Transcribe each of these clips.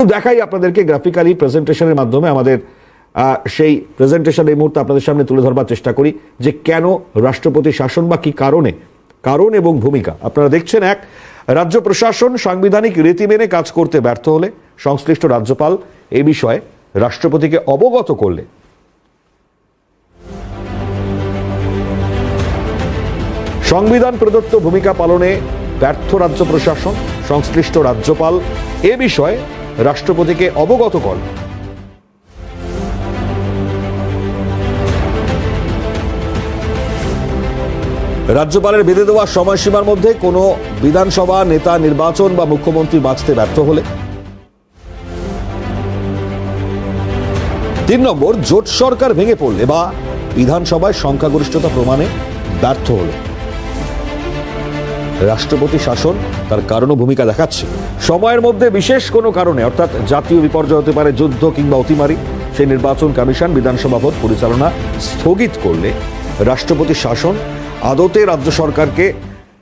দেখাই আপনাদেরকে গ্রাফিক্যালি প্রেজেন্টেশনের মাধ্যমে আমাদের সেই প্রেজেন্টেশন এই মুহূর্তে আপনাদের সামনে তুলে ধরবার চেষ্টা করি যে কেন রাষ্ট্রপতি শাসন বা কি কারণে, কারণ এবং ভূমিকা। আপনারা দেখছেন এক, রাজ্য প্রশাসন সাংবিধানিক রীতি মেনে কাজ করতে ব্যর্থ হলে সংশ্লিষ্ট রাজ্যপাল এ বিষয়ে রাষ্ট্রপতিকে অবগত করলে। সংবিধান প্রদত্ত ভূমিকা পালনে ব্যর্থ রাজ্য প্রশাসন, সংশ্লিষ্ট রাজ্যপাল এ বিষয়ে রাষ্ট্রপতিকে অবগত করেন রাজ্যপালের বেঁধে দেওয়া সময়সীমার মধ্যে কোনো বিধানসভা, নেতা নির্বাচন বা মুখ্যমন্ত্রী বাঁচতে ব্যর্থ হলে? তিন নম্বর, জোট সরকার ভেঙে পড়লে বা বিধানসভায় সংখ্যাগরিষ্ঠতা প্রমাণে ব্যর্থ হলে? রাষ্ট্রপতি শাসন তার কারণ ও ভূমিকা দেখাচ্ছে। সময়ের মধ্যে বিশেষ কোনো কারণে, অর্থাৎ জাতীয় বিপর্যয় হতে পারে যুদ্ধ কিংবা অতিমারি সেই নির্বাচন কমিশন, বিধানসভা ভোট পরিচালনা স্থগিত করলে রাষ্ট্রপতি শাসন আদতে রাজ্য সরকারকে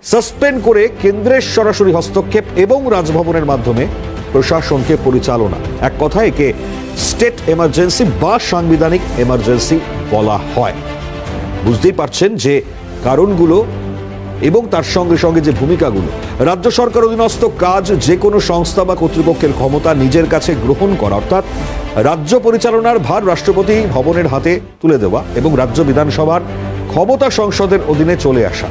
সাসপেন্ড করে কেন্দ্রের সরাসরি হস্তক্ষেপ এবং রাজভবনের মাধ্যমে প্রশাসনকে পরিচালনা। এক কথায় একে স্টেট এমার্জেন্সি বা সাংবিধানিক এমার্জেন্সি বলা হয়। বুঝতেই পারছেন যে কারণগুলো এবং তার সঙ্গে সঙ্গে যে ভূমিকাগুলো। রাজ্য সরকার অধীনস্থ কাজ যে কোনো সংস্থা বা কর্তৃপক্ষের ক্ষমতা নিজের কাছে গ্রহণ করা, অর্থাৎ রাজ্য পরিচালনার ভার রাষ্ট্রপতি ভবনের হাতে তুলে দেওয়া এবং রাজ্য বিধানসভার ক্ষমতা সংসদের অধীনে চলে আসা,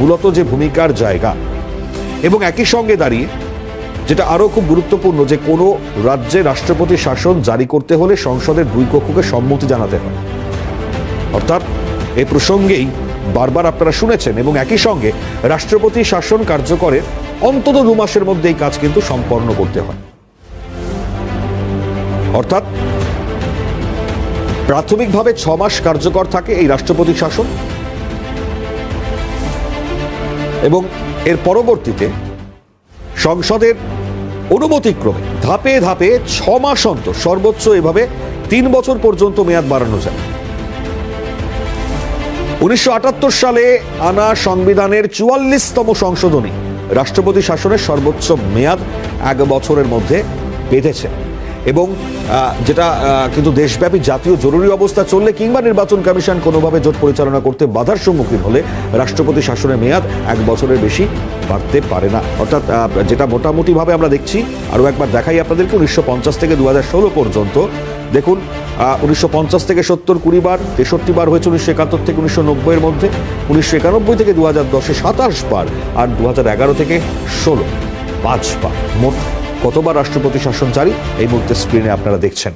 মূলত যে ভূমিকার জায়গা। এবং একই সঙ্গে দাঁড়িয়ে, যেটা আরও খুব গুরুত্বপূর্ণ, যে কোনো রাজ্যে রাষ্ট্রপতি শাসন জারি করতে হলে সংসদের দুই কক্ষকে সম্মতি জানাতে হয়। অর্থাৎ এই প্রসঙ্গেই বারবার আপনারা শুনেছেন এবং একই সঙ্গে রাষ্ট্রপতি শাসন কার্যকরের অন্তত দু মাসের মধ্যে এই কাজ কিন্তু সম্পন্ন করতে হয়। অর্থাৎ প্রাথমিকভাবে ছ মাস কার্যকর থাকে এই রাষ্ট্রপতি শাসন। এবং এর পরবর্তীতে সংসদের অনুমতিক্রমে ধাপে ধাপে ছ মাস অন্তর, সর্বোচ্চ এভাবে তিন বছর পর্যন্ত মেয়াদ বাড়ানো যায়। উনিশশো আটাত্তর সালে আনা সংবিধানের চুয়াল্লিশতম সংশোধনী রাষ্ট্রপতি শাসনের সর্বোচ্চ মেয়াদ এক বছরের মধ্যে বেঁধেছে। এবং যেটা কিন্তু দেশব্যাপী জাতীয় জরুরি অবস্থা চললে কিংবা নির্বাচন কমিশন কোনোভাবে জোট পরিচালনা করতে বাধার সম্মুখীন হলে রাষ্ট্রপতি শাসনের মেয়াদ এক বছরের বেশি বাড়তে পারে না। অর্থাৎ যেটা মোটামুটিভাবে আমরা দেখছি, আরও একবার দেখাই আপনাদেরকে, উনিশশো পঞ্চাশ থেকে দু হাজার ষোলো পর্যন্ত। দেখুন উনিশশো পঞ্চাশ থেকে সত্তর কুড়ি বার, তেষট্টি বার হয়েছে উনিশশো একাত্তর থেকে উনিশশো নব্বইয়ের মধ্যে, উনিশশো একানব্বই থেকে দু হাজার দশে সাতাশ বার, আর দু হাজার এগারো থেকে ষোলো, পাঁচ বার, মোট কতবার রাষ্ট্রপতি শাসন জারি এই মুহূর্তে স্ক্রিনে আপনারা দেখছেন।